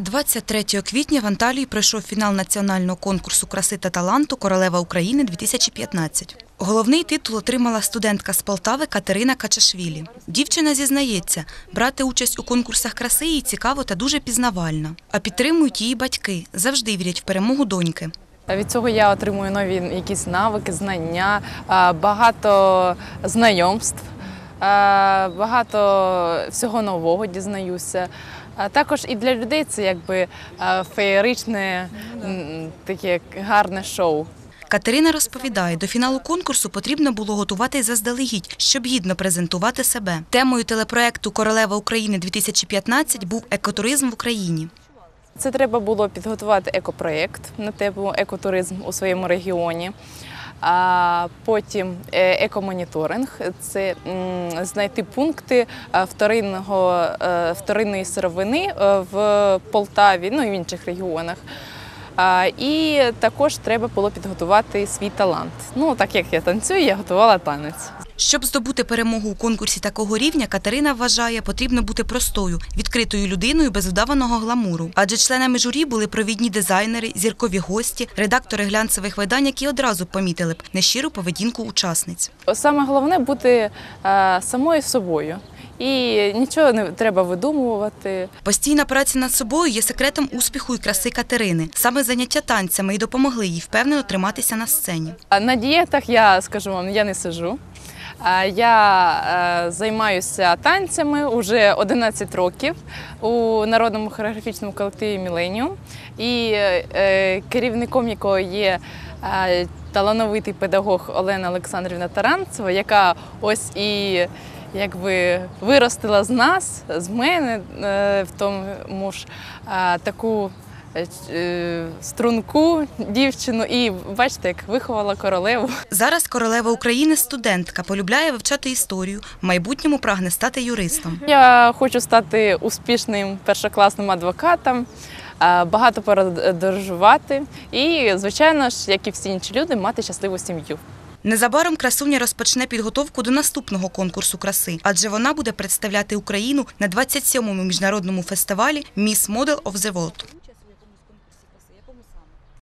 23 квітня в Анталії пройшов фінал національного конкурсу краси та таланту Королева України 2015. Головний титул отримала студентка з Полтави Катерина Качашвілі. Дівчина зізнається, брати участь у конкурсах краси їй цікаво та дуже пізнавально. А підтримують її батьки, завжди вірять в перемогу доньки. Від цього я отримую нові якісь навики, знання, багато знайомств, багато всього нового дізнаюся. А також і для людей це якби феєричне таке гарне шоу. Катерина розповідає, до фіналу конкурсу потрібно було готуватись заздалегідь, щоб гідно презентувати себе. Темою телепроекту Королева України 2015 був екотуризм в Україні. Це треба було підготувати екопроєкт на тему екотуризм у своєму регіоні. Потім е, екомоніторинг це знайти пункти е, вторинного, е, вторинної сировини в Полтаві, ну і в інших регіонах. І також треба було підготувати свій талант. Ну, так як я танцюю, я готувала танець. Щоб здобути перемогу у конкурсі такого рівня, Катерина вважає, потрібно бути простою, відкритою людиною без вдаваного гламуру. Адже членами журі були провідні дизайнери, зіркові гості, редактори глянцевих видань, які одразу помітили б нещиру поведінку учасниць. Саме головне бути е, самою собою. І нічого не треба видумувати. Постійна праця над собою є секретом успіху і краси Катерини. Саме заняття танцями і допомогли їй впевнено триматися на сцені. На дієтах я скажу вам, я не сижу. А Я е, займаюся танцями вже 11 років у народному хореографічному колективі Міленіум, і е, керівником якого є е, талановитий педагог Олена Олександрівна Таранцева, яка ось і якби виростила з нас, з мене е, в тому ж е, таку е, струнку дівчину, і бачите, як виховала королеву. Зараз королева України студентка, полюбляє вивчати історію, в майбутньому прагне стати юристом. Я хочу стати успішним першокласним адвокатом, е, багато подорожувати і, звичайно ж, як і всі інші люди, мати щасливу сім'ю. Незабаром красуня розпочне підготовку до наступного конкурсу краси, адже вона буде представляти Україну на 27-му міжнародному фестивалі of the World.